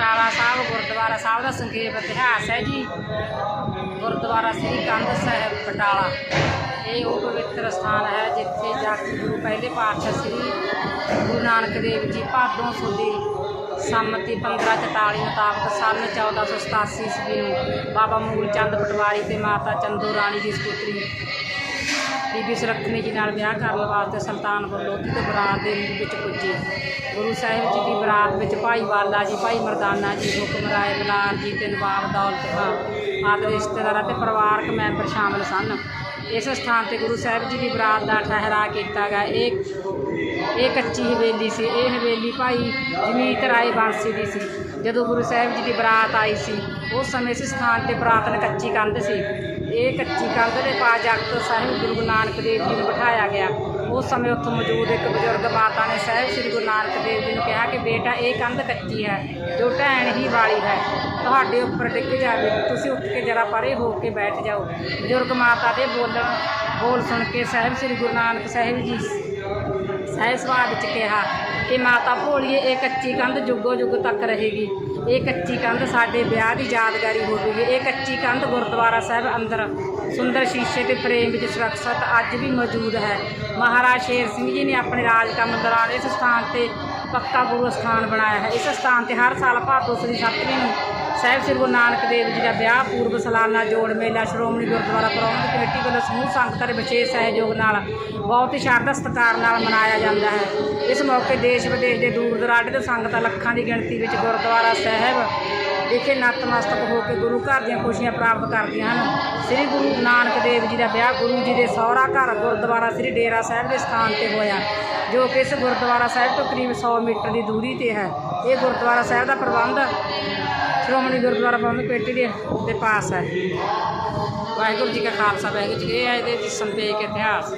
ਬਟਾਲਾ ਸਾਹਿਬ, ਗੁਰਦੁਆਰਾ ਸਾਹਿਬ ਦਾ ਸੰਖੇਪ ਇਤਿਹਾਸ ਹੈ ਜੀ। ਗੁਰਦੁਆਰਾ ਸ੍ਰੀ ਕੰਧ ਸਾਹਿਬ, ਬਟਾਲਾ। ਇਹ ਉਹ ਪਵਿੱਤਰ ਸਥਾਨ ਹੈ ਜਿੱਥੇ ਜਾ ਕੇ ਗੁਰੂ ਪਹਿਲੇ ਪਾਤਸ਼ਾਹ ਸ੍ਰੀ ਗੁਰੂ ਨਾਨਕ ਦੇਵ ਜੀ ਭਾਦੋਂ ਸੁਦੀ ਸੰਮਤੀ 1544 ਮੁਤਾਬਕ ਸੰਨ 1487 ਈਸਵੀ ਨੂੰ ਬਾਬਾ ਮੂਲ ਚੰਦ ਪਟਵਾਰੀ ਤੇ ਮਾਤਾ ਚੰਦੋ ਰਾਣੀ ਦੀ ਸਪੁੱਤਰੀ ਬੀਬੀ ਸੁਰੱਖਣੀ ਜੀ ਨਾਲ ਵਿਆਹ ਕਰਨ ਵਾਸਤੇ ਸੁਲਤਾਨਪੁਰ ਲੋਧੀ ਤੋਂ ਬਰਾਤ ਦੇ ਰੂਪ ਵਿੱਚ ਪੁੱਜੀ। ਗੁਰੂ ਸਾਹਿਬ ਜੀ ਦੀ ਬਰਾਤ ਵਿੱਚ ਭਾਈ ਵਾਲਾ ਜੀ, ਭਾਈ ਮਰਦਾਨਾ ਜੀ ਹੁਕਮ ਰਾਏ ਬਲਾਲ ਜੀ ਤੇ ਨਵਾਬ ਦੌਲਤ ਖਾਂ ਆਦਿ ਰਿਸ਼ਤੇਦਾਰਾਂ ਤੇ ਪਰਿਵਾਰਕ ਮੈਂਬਰ ਸ਼ਾਮਲ ਸਨ। ਇਸ ਸਥਾਨ ਤੇ ਗੁਰੂ ਸਾਹਿਬ ਜੀ ਦੀ ਬਰਾਤ ਦਾ ਠਹਿਰਾ ਕੀਤਾ ਗਿਆ। ਇਹ ਇਹ ਕੱਚੀ ਹਵੇਲੀ ਸੀ। ਇਹ ਹਵੇਲੀ ਭਾਈ ਜਮੀਤ ਰਾਏ ਬਾਂਸੀ ਦੀ ਸੀ। ਜਦੋਂ ਗੁਰੂ ਸਾਹਿਬ ਜੀ ਦੀ ਬਰਾਤ ਆਈ ਸੀ, ਉਸ ਸਮੇਂ ਇਸ ਸਥਾਨ ਤੇ ਪੁਰਾਤਨ ਕੱਚੀ ਕੰਧ ਸੀ। ਇਹ ਕੱਚੀ ਕੰਧ ਦੇ ਪਾ ਜਗਤ ਸਾਹਿਬ ਗੁਰੂ ਨਾਨਕ ਦੇਵ ਜੀ ਨੂੰ ਬਿਠਾਇਆ ਗਿਆ। ਉਸ ਸਮੇਂ ਉੱਥੇ ਮੌਜੂਦ ਇੱਕ ਬਜ਼ੁਰਗ ਮਾਤਾ ਨੇ ਸਾਹਿਬ ਸ੍ਰੀ ਗੁਰੂ ਨਾਨਕ ਦੇਵ ਜੀ ਨੂੰ ਕਿਹਾ ਕਿ ਬੇਟਾ, ਇਹ ਕੰਧ ਕੱਚੀ ਹੈ, ਜੋ ਢਹਿਣ ਹੀ ਵਾਲੀ ਹੈ, ਤੁਹਾਡੇ ਉੱਪਰ ਡਿੱਗ ਜਾਵੇ, ਤੁਸੀਂ ਉੱਠ ਕੇ ਜਰਾ ਪਰੇ ਹੋ ਕੇ ਬੈਠ ਜਾਓ। ਬਜ਼ੁਰਗ ਮਾਤਾ ਦੇ ਬੋਲਣ, ਬੋਲ ਸੁਣ ਕੇ ਸਾਹਿਬ ਸ੍ਰੀ ਗੁਰੂ ਨਾਨਕ ਸਾਹਿਬ ਜੀ ਸਹਿ ਸੁਭਾਗ ਵਿੱਚ ਕਿਹਾ ਕਿ ਮਾਤਾ ਭੋਲੀਏ, ਇਹ ਕੱਚੀ ਕੰਧ ਜੁਗੋ ਜੁਗ ਤੱਕ ਰਹੇਗੀ। ਇਹ ਕੱਚੀ ਕੰਧ ਸਾਡੇ ਵਿਆਹ ਦੀ ਯਾਦਗਾਰੀ ਹੋਵੇਗੀ। ਇਹ ਕੱਚੀ ਕੰਧ ਗੁਰਦੁਆਰਾ ਸਾਹਿਬ ਅੰਦਰ ਸੁੰਦਰ ਸ਼ੀਸ਼ੇ ਤੇ ਫਰੇਮ ਵਿੱਚ ਸੁਰੱਖਿਅਤ ਅੱਜ ਵੀ ਮੌਜੂਦ ਹੈ। ਮਹਾਰਾਜ ਸ਼ੇਰ ਸਿੰਘ ਜੀ ਨੇ ਆਪਣੇ ਰਾਜ ਕੰਮ ਦੌਰਾਨ ਇਸ ਸਥਾਨ ਤੇ ਪੱਕਾ ਗੁਰੂ ਸਥਾਨ ਬਣਾਇਆ ਹੈ। ਇਸ ਸਥਾਨ ਤੇ ਹਰ ਸਾਲ ਭਾਦੋ ਸ੍ਰੀ ਸੱਤਵੀਂ ਨੂੰ ਸਾਹਿਬ ਸ੍ਰੀ ਗੁਰੂ ਨਾਨਕ ਦੇਵ ਜੀ ਦਾ ਵਿਆਹ, ਪੂਰਬ ਸਾਲਾਨਾ ਜੋੜ ਮੇਲਾ, ਸ਼੍ਰੋਮਣੀ ਗੁਰਦੁਆਰਾ ਪ੍ਰਬੰਧਕ ਕਮੇਟੀ ਵੱਲੋਂ ਸਮੂਹ ਸੰਗਤਾਂ ਦੇ ਵਿਸ਼ੇਸ਼ ਸਹਿਯੋਗ ਨਾਲ ਬਹੁਤ ਹੀ ਸ਼ਰਧਾ ਸਤਿਕਾਰ ਨਾਲ ਮਨਾਇਆ ਜਾਂਦਾ ਹੈ। ਇਸ ਮੌਕੇ ਦੇਸ਼ ਵਿਦੇਸ਼ ਦੇ ਦੂਰ ਦਰਾਡੇ ਤੋਂ ਸੰਗਤਾਂ ਲੱਖਾਂ ਦੀ ਗਿਣਤੀ ਵਿੱਚ ਗੁਰਦੁਆਰਾ ਸਾਹਿਬ ਵਿਖੇ ਨਤਮਸਤਕ ਹੋ ਕੇ ਗੁਰੂ ਘਰ ਦੀਆਂ ਖੁਸ਼ੀਆਂ ਪ੍ਰਾਪਤ ਕਰਦੀਆਂ ਹਨ। ਸ੍ਰੀ ਗੁਰੂ ਨਾਨਕ ਦੇਵ ਜੀ ਦਾ ਵਿਆਹ ਗੁਰੂ ਜੀ ਦੇ ਸਹੁਰਾ ਘਰ ਗੁਰਦੁਆਰਾ ਸ੍ਰੀ ਡੇਰਾ ਸਾਹਿਬ ਦੇ ਸਥਾਨ ਤੇ ਹੋਇਆ, ਜੋ ਕਿ ਇਸ ਗੁਰਦੁਆਰਾ ਸਾਹਿਬ ਤੋਂ ਕਰੀਬ 100 ਮੀਟਰ ਦੀ ਦੂਰੀ ਤੇ ਹੈ। ਇਹ ਗੁਰਦੁਆਰਾ ਸਾਹਿਬ ਦਾ ਪ੍ਰਬੰਧ ਸ਼੍ਰੋਮਣੀ ਗੁਰਦੁਆਰਾ ਪ੍ਰਬੰਧਕ ਕਮੇਟੀ ਦੇ ਦੇ ਪਾਸ ਹੈ ਵਾਹਿਗੁਰੂ ਜੀ ਕਾ ਖਾਲਸਾ, ਵਾਹਿਗੁਰੂ ਜੀ ਕੀ ਫਤਿਹ। ਇਹ ਹੈ ਇਹਦੇ ਸੰਪੇਕ ਇਤਿਹਾਸ